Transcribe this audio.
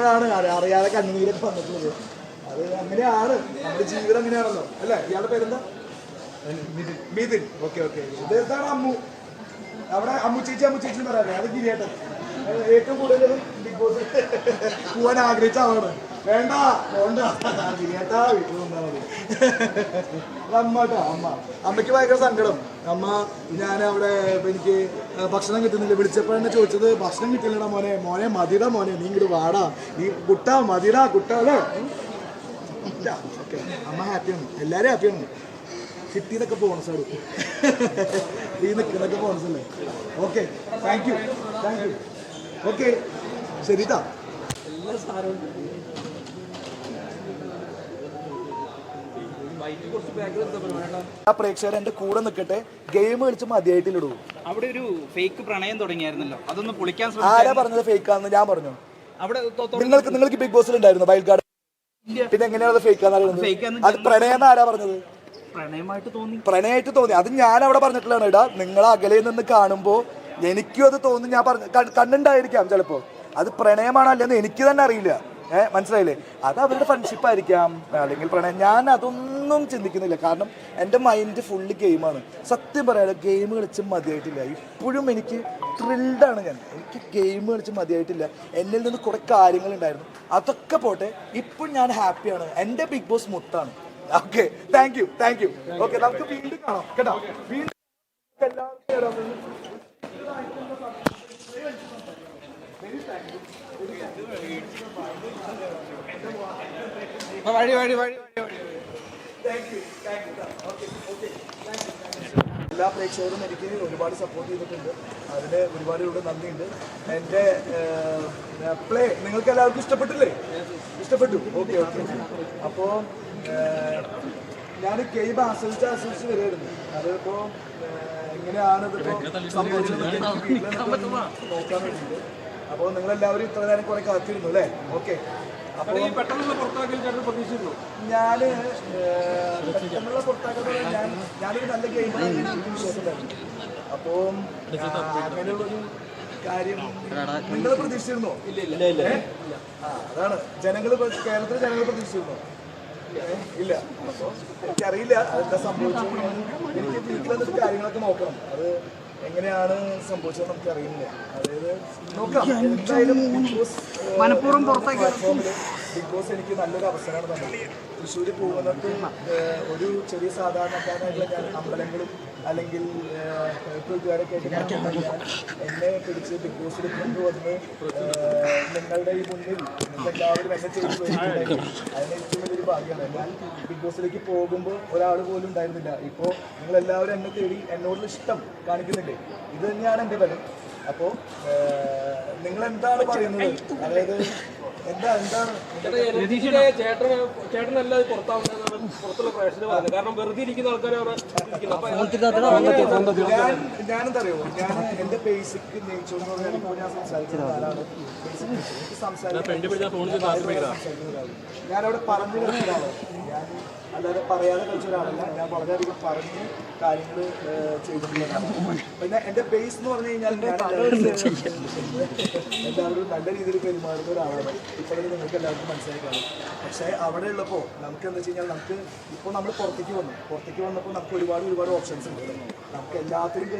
ഇപ്പോഴാണ് അറിയാതെ കണ്ണുനീരൊക്കെ വന്നിട്ടുള്ളത്. അത് അങ്ങനെയാണ്. നമ്മുടെ ജീവിതം അങ്ങനെയാണല്ലോ. അല്ലെ? ഇയാളുടെ പേരെന്താ? മിഥുൻ. Okay okay. ഇത് എന്താണ് അമ്മു. അവിടെ അമ്മു ചേച്ചി അമ്മു ചേച്ചി പറയാറില്ല അത് ഗിരിയേട്ടൻ ഏറ്റവും കൂടുതൽ ബിഗ് ബോസ്. പോവാൻ ആഗ്രഹിച്ച ആളാണ്. വേണ്ട പോണ്ട വീട്ടിൽ വന്നാൽ മതി. അത് അമ്മ അമ്മയ്ക്ക് ഭയങ്കര സങ്കടം. അമ്മ ഞാൻ അവിടെ എനിക്ക് ഭക്ഷണം കിട്ടുന്നില്ല. വിളിച്ചപ്പോൾ തന്നെ ചോദിച്ചത് ഭക്ഷണം കിട്ടില്ലടാ മോനെ. മോനെ മതിടാ മോനെ. നീ ഇങ്ങോട്ട് വാടാ. നീ കുട്ടാ മതിടാ കുട്ടാ അല്ലേ? ഓക്കെ. അമ്മ ഹാപ്പിയാണ് എല്ലാവരും ഹാപ്പിയാണ് കിട്ടിയതൊക്കെ ബോണസ് ആണ്. ഈ നിൽക്കുന്നതൊക്കെ ബോണസ് അല്ലേ? Okay thank you thank you okay ശരിട്ടാ ആ പ്രേക്ഷകർ എന്റെ കൂടെ നിൽക്കട്ടെ ഗെയിം കളിച്ച് മതിയായിട്ടില്ലടൂ അവിടെ ഒരു ഫേക്ക് പ്രണയം തുടങ്ങിയായിരുന്നല്ലോ. അതൊന്ന് പൊളിക്കാൻ ശ്രമിച്ചു ആരാ പറഞ്ഞത് ഫേക്ക് ആണെന്ന് ഞാൻ പറഞ്ഞു. അവിടെ നിങ്ങൾക്ക് നിങ്ങൾക്ക് ബിഗ് ബോസിൽ ഉണ്ടായിരുന്നു വൈൽഡ് കാർഡ് പിന്നെ എങ്ങനെയാണ് ഫേക്ക് ആണെന്ന് അത് പ്രണയം ആരാ പറഞ്ഞത്? പ്രണയമായിട്ട് തോന്നി. പ്രണയമായിട്ട് തോന്നി. അത് ഞാൻ അവിടെ പറഞ്ഞിട്ടുള്ളതാണ് ഇടാ നിങ്ങൾ അകലെ നിന്ന് കാണുമ്പോൾ എനിക്കും അത് തോന്നി. ഞാൻ പറഞ്ഞു കണ്ണുണ്ടായിരിക്കാം ചിലപ്പോ. അത് പ്രണയമാണോ അല്ലെന്ന് എനിക്ക് തന്നെ അറിയില്ല. ഏഹ് മനസ്സിലായില്ലേ? അത് അവരുടെ ഫ്രണ്ട്ഷിപ്പ് ആയിരിക്കാം. അല്ലെങ്കിൽ പ്രണയം. ഞാൻ അതൊന്നും ചിന്തിക്കുന്നില്ല. കാരണം എന്റെ മൈൻഡ് ഫുള്ള് ഗെയിമാണ് സത്യം പറയാലോ ഗെയിം കളിച്ച് മതിയായിട്ടില്ല. ഇപ്പോഴും എനിക്ക് ത്രിൽഡാണ് ഞാൻ. എനിക്ക് ഗെയിം കളിച്ച് മതിയായിട്ടില്ല. എന്നിൽ നിന്ന് കുറെ കാര്യങ്ങളുണ്ടായിരുന്നു അതൊക്കെ പോട്ടെ. ഇപ്പം ഞാൻ ഹാപ്പിയാണ് എന്റെ ബിഗ് ബോസ് മുത്താണ്. Okay thank you thank you okay നമുക്ക് വീണ്ടും കാണാം. കേട്ടോ? വീണ്ടും എല്ലാവർക്കും തരാം. ആ, വഴി വഴി വഴി വഴി വഴി. എല്ലാ പ്രേക്ഷകരും എനിക്ക് ഒരുപാട് സപ്പോർട്ട് ചെയ്തിട്ടുണ്ട്. അതിന് ഒരുപാട് ഇവിടെ നന്ദിയുണ്ട്. എന്റെ പ്ലേ നിങ്ങൾക്ക് എല്ലാവർക്കും ഇഷ്ടപ്പെട്ടില്ലേ? ഇഷ്ടപ്പെട്ടു. ഓക്കെ ഓക്കെ അപ്പോൾ ഞാൻ ഗെയിം ആസ്വദിച്ച് ആസ്വദിച്ച് വരുമായിരുന്നു അതിപ്പോൾ എങ്ങനെയാണ് ഇതിപ്പോൾ സംഭവിച്ചത്. നോക്കാൻ വേണ്ടിയിട്ട് അപ്പോൾ നിങ്ങളെല്ലാവരും ഇത്ര നേരം കുറെ കാത്തിരുന്നു അല്ലേ? ഓക്കെ. അപ്പോൾ പെട്ടെന്നുള്ള പുറത്താക്കൽ ചേട്ടൻ പ്രതീക്ഷിക്കുന്നു ഞാൻ പെട്ടെന്നുള്ള പുറത്താക്കുന്നത് ഞാൻ ഞാനൊരു നല്ല ഗെയിമാണ് എനിക്ക് വിശ്വാസമുണ്ടായിരുന്നു അപ്പോൾ അങ്ങനെയുള്ളൊരു കാര്യം നിങ്ങൾ പ്രതീക്ഷിച്ചിരുന്നോ? ഇല്ല ഇല്ല. ആ അതാണ്. ജനങ്ങൾ കേരളത്തിലെ ജനങ്ങൾ പ്രതീക്ഷിച്ചിരുന്നോ? ഇല്ല. അപ്പോൾ എനിക്കറിയില്ല അതെന്താ സംഭവിച്ചു എനിക്ക് വീട്ടിലെന്നിട്ട് കാര്യങ്ങളൊക്കെ നോക്കണം. അത് എങ്ങനെയാണ് സംഭവിച്ചത് നമുക്ക് അറിയില്ല അതായത് നോക്കാം. എന്തായാലും ബിഗ് ബോസ് മനഃപൂർവം പ്ലാറ്റ്ഫോമിൽ ബിഗ് ബോസ് എനിക്ക് നല്ലൊരു അവസരമാണ് തന്നത്. തൃശ്ശൂർ പോകുന്നത് ഒരു ചെറിയ സാധാരണക്കാരനായിട്ടുള്ള ഞാൻ അമ്പലങ്ങളും അല്ലെങ്കിൽ കൂട്ടുകാരൊക്കെ ആയിട്ട് ഞാൻ പിടിച്ച് ബിഗ് ബോസിൽ കൊണ്ടുവന്ന് നിങ്ങളുടെ ഈ മുന്നിൽ എല്ലാവരും എന്നെ ചെയ്ത് അതിന് ഏറ്റവും വലിയൊരു ഭാഗ്യമാണ്. ഞാൻ ബിഗ് ബോസിലേക്ക് പോകുമ്പോൾ ഒരാൾ പോലും ഉണ്ടായിരുന്നില്ല. ഇപ്പോൾ നിങ്ങൾ എല്ലാവരും എന്നെ തേടി എന്നോടുള്ള ഇഷ്ടം കാണിക്കുന്നുണ്ട്. ഇത് തന്നെയാണ് എന്റെ ബലം. അപ്പോൾ നിങ്ങൾ എന്താണ് പറയുന്നത്? അതായത് എന്താ എന്താണ്? ചേട്ടൻ ചേട്ടന് ചേട്ടനല്ല ഇത് പുറത്താവുന്നതെന്നാണ് പുറത്തുള്ള പ്രേക്ഷകർ കാരണം വെറുതെ ഇരിക്കുന്ന ഞാൻ എന്റെ ബേസിക് ഞാൻ സംസാരിക്കുന്ന ആളാണ്. അവിടെ പറഞ്ഞു ഞാൻ അല്ലാതെ പറയാതെ കളിച്ച ഒരാളല്ല. ഞാൻ വളരെയധികം പറഞ്ഞ് കാര്യങ്ങൾ ചെയ്തിട്ടുള്ളതാണ്. പിന്നെ എന്റെ ബേസ് എന്ന് പറഞ്ഞു കഴിഞ്ഞാൽ എല്ലാവരും നല്ല രീതിയിൽ പെരുമാറുന്ന ഒരാളാണ്. ഇപ്പോഴും നിങ്ങൾക്ക് എല്ലാവർക്കും മനസ്സിലാക്കാം കാണും പക്ഷേ അവിടെ ഉള്ളപ്പോൾ നമുക്ക് എന്താ വെച്ച് കഴിഞ്ഞാൽ നമുക്ക് ഇപ്പോൾ നമ്മൾ പുറത്തേക്ക് വന്നു. പുറത്തേക്ക് വന്നപ്പോൾ നമുക്ക് ഒരുപാട് ഒരുപാട് ഓപ്ഷൻസ് ഉണ്ട്. നമുക്ക് എല്ലാത്തിനും